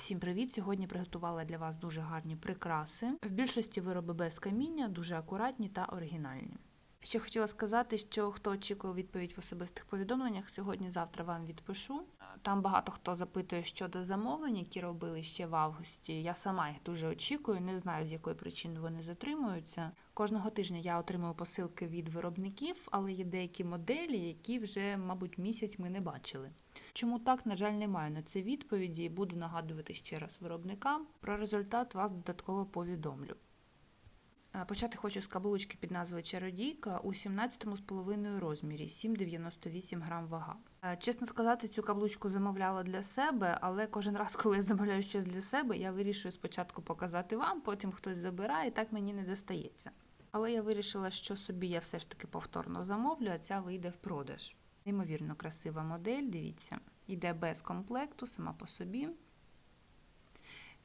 Всім привіт! Сьогодні приготувала для вас дуже гарні прикраси. В більшості вироби без каміння, дуже акуратні та оригінальні. Ще хотіла сказати, що хто очікує відповідь в особистих повідомленнях, сьогодні-завтра вам відпишу. Там багато хто запитує щодо замовлень, які робили ще в августі. Я сама їх дуже очікую, не знаю з якої причини вони затримуються. Кожного тижня я отримую посилки від виробників, але є деякі моделі, які вже, мабуть, місяць ми не бачили. Чому так, на жаль, немає на це відповіді. Буду нагадувати ще раз виробникам. Про результат вас додатково повідомлю. Почати хочу з каблучки під назвою Чародійка у 17,5 розмірі, 7,98 грам вага. Чесно сказати, цю каблучку замовляла для себе, але кожен раз, коли я замовляю щось для себе, я вирішую спочатку показати вам, потім хтось забирає, і так мені не достається. Але я вирішила, що собі я все ж таки повторно замовлю, а ця вийде в продаж. Неймовірно красива модель, дивіться, йде без комплекту, сама по собі.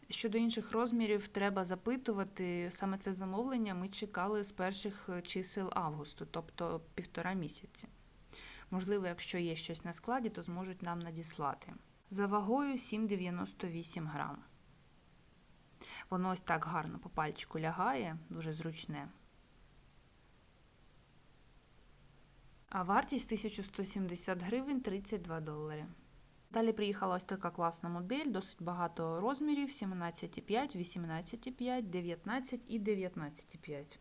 Щодо інших розмірів, треба запитувати. Саме це замовлення ми чекали з перших чисел августу, тобто півтора місяці. Можливо, якщо є щось на складі, то зможуть нам надіслати. За вагою 7,98 грам. Воно ось так гарно по пальчику лягає, дуже зручне. А вартість 1170 гривень 32 долари. Далі приїхала ось така класна модель, досить багато розмірів: 17,5, 18,5, 19 і 19,5.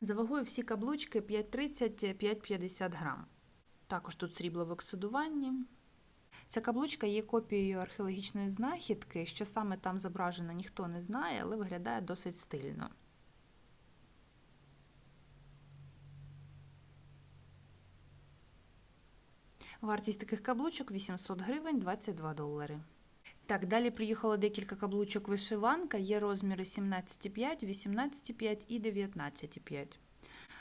За вагою всі каблучки 5,30-5,50 грам. Також тут срібло в оксидуванні. Ця каблучка є копією археологічної знахідки, що саме там зображено, ніхто не знає, але виглядає досить стильно. Вартість таких каблучок 800 гривень 22 долари. Так, далі приїхало декілька каблучок вишиванка, є розміри 17,5, 18,5 і 19,5.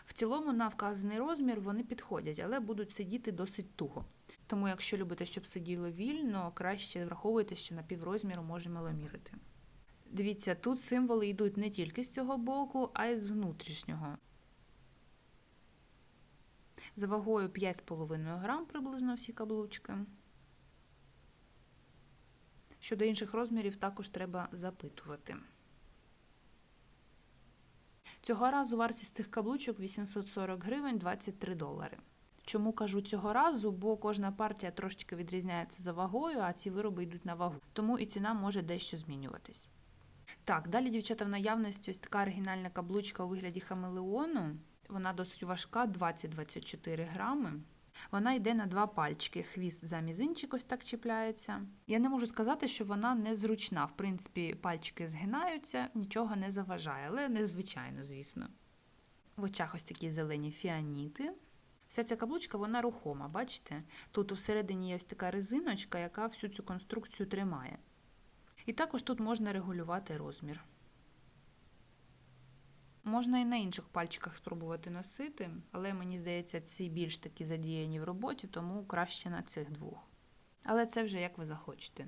В цілому на вказаний розмір вони підходять, але будуть сидіти досить туго. Тому, якщо любите, щоб сиділо вільно, краще враховуйте, що на піврозміру можемо ломірити. Дивіться, тут символи йдуть не тільки з цього боку, а й з внутрішнього. За вагою 5,5 грам приблизно всі каблучки. Щодо інших розмірів також треба запитувати. Цього разу вартість цих каблучок 840 гривень 23 долари. Чому кажу цього разу? Бо кожна партія трошечки відрізняється за вагою, а ці вироби йдуть на вагу. Тому і ціна може дещо змінюватись. Так, далі, дівчата, в наявності ось така оригінальна каблучка у вигляді хамелеону. Вона досить важка, 20-24 грами. Вона йде на два пальчики. Хвіст за мізинчик ось так чіпляється. Я не можу сказати, що вона незручна. В принципі, пальчики згинаються, нічого не заважає, але незвичайно, звісно. В очах ось такі зелені фіаніти. Вся ця каблучка вона рухома, бачите? Тут всередині є ось така резиночка, яка всю цю конструкцію тримає. І також тут можна регулювати розмір. Можна і на інших пальчиках спробувати носити, але мені здається, ці більш такі задіяні в роботі, тому краще на цих двох. Але це вже як ви захочете.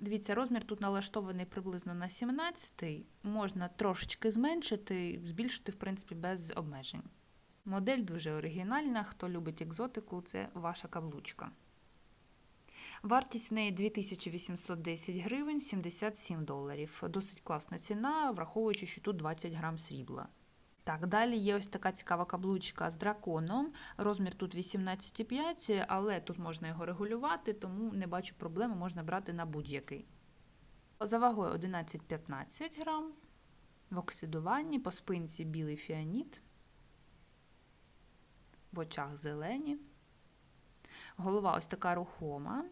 Дивіться, розмір тут налаштований приблизно на 17 можна трошечки зменшити, збільшити, в принципі, без обмежень. Модель дуже оригінальна, хто любить екзотику, це ваша каблучка. Вартість в неї 2810 гривень 77 доларів. Досить класна ціна, враховуючи, що тут 20 грам срібла. Так, далі є ось така цікава каблучка з драконом. Розмір тут 18,5, але тут можна його регулювати, тому не бачу проблеми, можна брати на будь-який. За вагою 11-15 грам. В оксидуванні по спинці білий фіаніт, в очах зелені. Голова ось така рухома.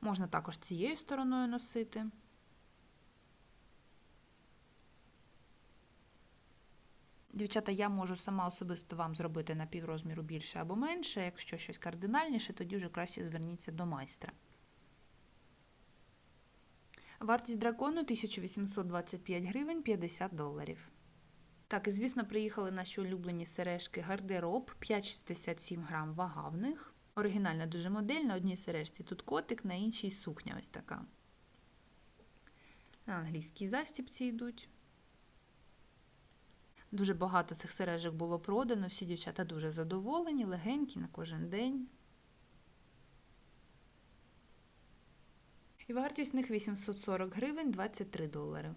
Можна також цією стороною носити. Дівчата, я можу сама особисто вам зробити на піврозміру більше або менше. Якщо щось кардинальніше, тоді вже краще зверніться до майстра. Вартість дракону 1825 гривень 50 доларів. Так, і звісно, приїхали наші улюблені сережки гардероб 5,67 грам вага в них. Оригінальна дуже модель, на одній сережці тут котик, на іншій сукня ось така. На англійській застіпці йдуть. Дуже багато цих сережок було продано, всі дівчата дуже задоволені, легенькі на кожен день. І вартість них 840 гривень 23 долари.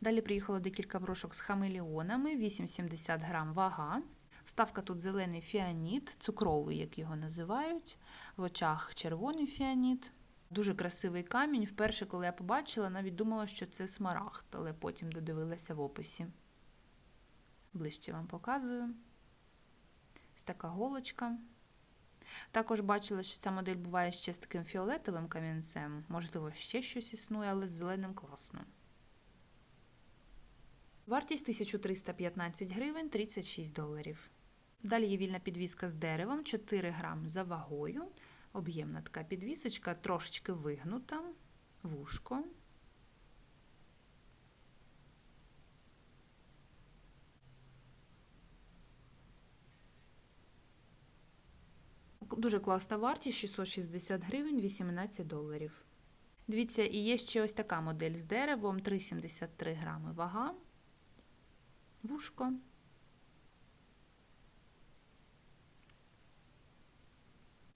Далі приїхало декілька брошок з хамелеонами, 8,70 грам вага. Вставка тут зелений фіаніт, цукровий, як його називають, в очах червоний фіаніт. Дуже красивий камінь. Вперше, коли я побачила, навіть думала, що це смарагд, але потім додивилася в описі. Ближче вам показую. Ось така голочка. Також бачила, що ця модель буває ще з таким фіолетовим камінцем. Можливо, ще щось існує, але з зеленим класно. Вартість 1315 гривень 36 доларів. Далі є вільна підвіска з деревом 4 грам за вагою. Об'ємна така підвісочка, трошечки вигнута, вушко. Дуже класна вартість 660 гривень 18 доларів. Дивіться, і є ще ось така модель з деревом 3,73 грами вага. Вушко.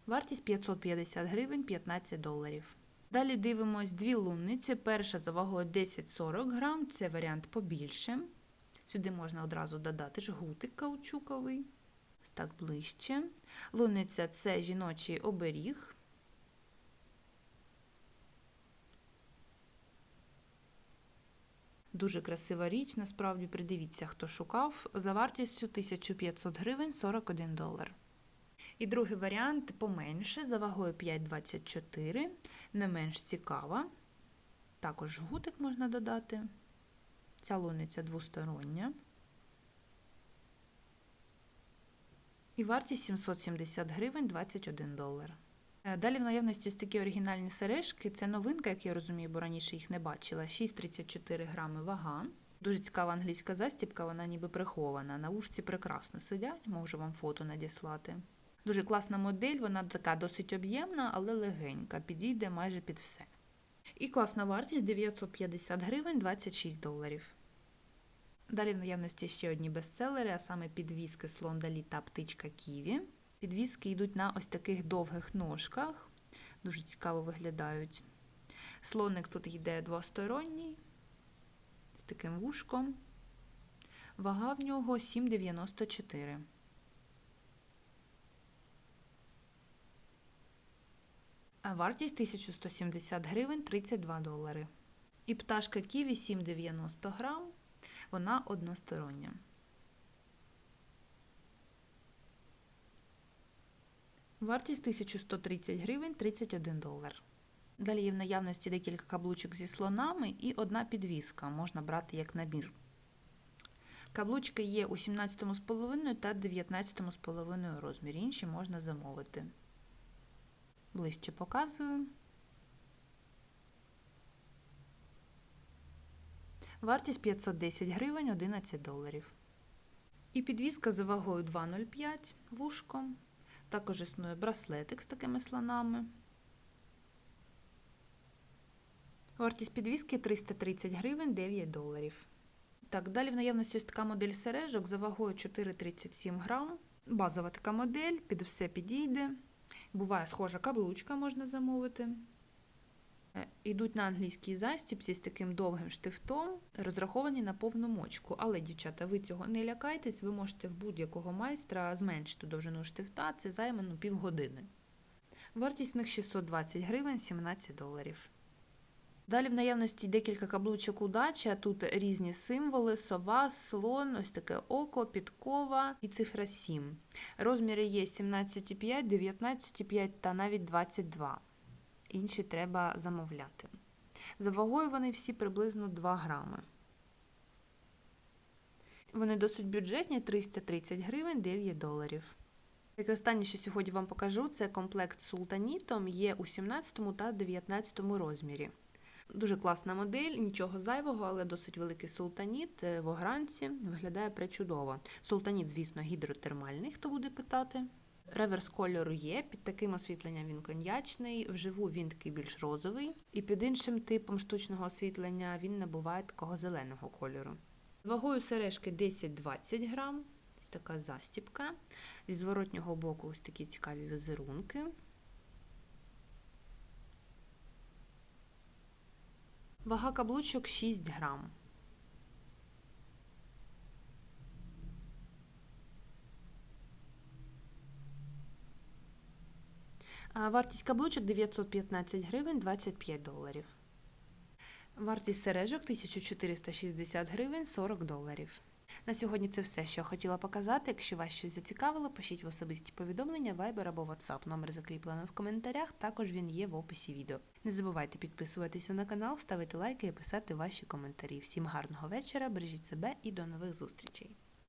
Вартість 550 гривень 15 доларів. Далі дивимось дві лунниці. Перша за вагою 10-40 грам, це варіант побільше. Сюди можна одразу додати жгутик каучуковий. Так ближче. Лунниця це жіночий оберіг. Дуже красива річ, насправді придивіться, хто шукав. За вартістю 1500 гривень 41 долар. І другий варіант поменше, за вагою 5,24, не менш цікава. Також гутик можна додати. Ця луниця двостороння. І вартість 770 гривень 21 долар. Е, далі в наявності ось такі оригінальні сережки. Це новинка, як я розумію, бо раніше їх не бачила. 6,34 грами вага. Дуже цікава англійська застібка, вона ніби прихована. На ушці прекрасно сидять, можу вам фото надіслати. Дуже класна модель, вона така досить об'ємна, але легенька, підійде майже під все. І класна вартість 950 гривень 26 доларів. Далі в наявності ще одні бестселери, а саме підвіски слон Далі та птичка Ківі. Підвіски йдуть на ось таких довгих ножках, дуже цікаво виглядають. Слоник тут йде двосторонній, з таким вушком. Вага в нього 7,94. А вартість 1170 гривень 32 долари. І пташка Ківі 7,90 грам, вона одностороння. Вартість 1130 гривень 31 долар. Далі є в наявності декілька каблучок зі слонами і одна підвіска. Можна брати як набір. Каблучки є у 17,5 та 19,5 розмірі. Інші можна замовити. Ближче показую. Вартість 510 гривень 11 доларів. І підвіска за вагою 2,05 вушком. Також існує браслетик з такими слонами. Вартість підвіски 330 гривень 9 доларів. Так, далі в наявності ось така модель сережок за вагою 4,37 грам. Базова така модель, під все підійде. Буває схожа каблучка можна замовити. Йдуть на англійській застіпці з таким довгим штифтом, розраховані на повну мочку. Але, дівчата, ви цього не лякайтесь, ви можете в будь-якого майстра зменшити довжину штифта, це займе ну, півгодини. Вартість них 620 гривень 17 доларів. Далі в наявності декілька каблучок удача. Тут різні символи, сова, слон, ось таке око, підкова і цифра 7. Розміри є 17,5, 19,5 та навіть 22 інші треба замовляти. За вагою вони всі приблизно 2 грами. Вони досить бюджетні 330 гривень 9 доларів. Так останнє, що сьогодні вам покажу, це комплект з султанітом є у 17 та 19 розмірі. Дуже класна модель, нічого зайвого, але досить великий султаніт в огранці виглядає пречудово. Султаніт, звісно, гідротермальний, хто буде питати. Реверс кольору є, під таким освітленням він коньячний, вживу він такий більш розовий, і під іншим типом штучного освітлення він набуває такого зеленого кольору. Вагою сережки 10-20 грам, ось така застіпка. Зі зворотнього боку ось такі цікаві візерунки. Вага каблучок 6 грам. Вартість каблучок 915 гривень 25 доларів. Вартість сережок 1460 гривень 40 доларів. На сьогодні це все, що я хотіла показати. Якщо вас щось зацікавило, пишіть в особисті повідомлення, Viber або WhatsApp. Номер закріплений в коментарях. Також він є в описі відео. Не забувайте підписуватися на канал, ставити лайки і писати ваші коментарі. Всім гарного вечора, бережіть себе і до нових зустрічей!